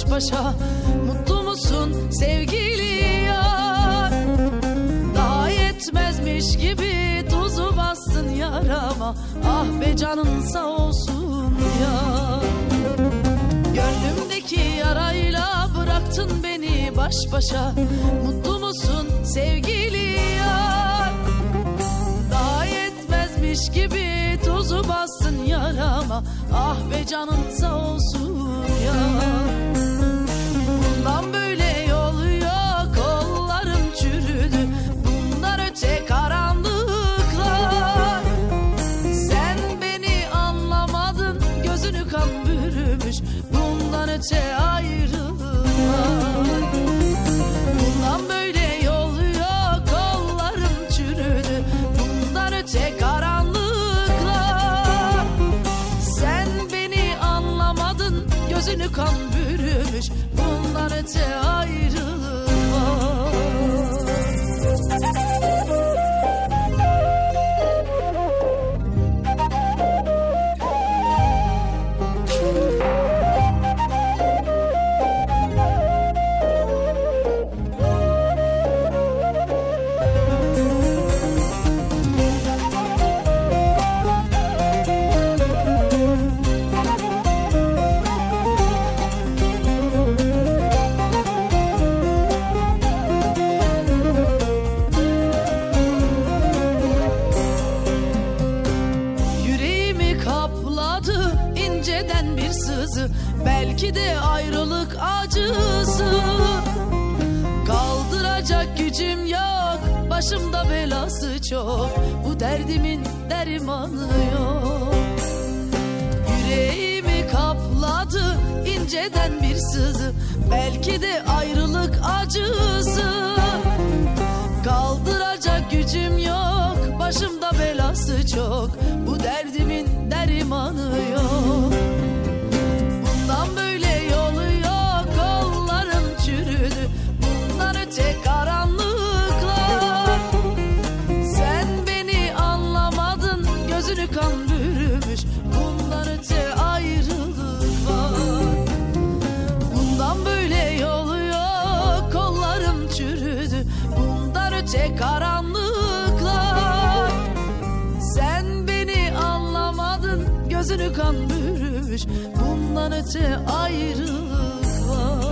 baş başa. Mutlu musun sevgili yar? Daha yetmezmiş gibi tuzu bastın yarama. Ah be canın sağ olsun ya Gönlümdeki yarayla bıraktın beni baş başa. Mutlu musun sevgili yar? Daha yetmezmiş gibi tuzu bastın yarama. Ah be canın sağ olsun ya Bundan böyle yol yok kollarım çürüdü. Bundan öte karanlıklar. Sen beni anlamadın gözünü kan bürümüş. Bundan öte gözünü kan bürümüş. Bundan öte ayrılık inceden bir sızı Belki de ayrılık acısı. Kaldıracak gücüm yok Başımda belası çok. Bu derdimin dermanı yok. Yüreğimi kapladı inceden bir sızı Belki de ayrılık acısı. Kaldıracak gücüm yok Başımda belası çok bürümüş Bundan öte ayrılık var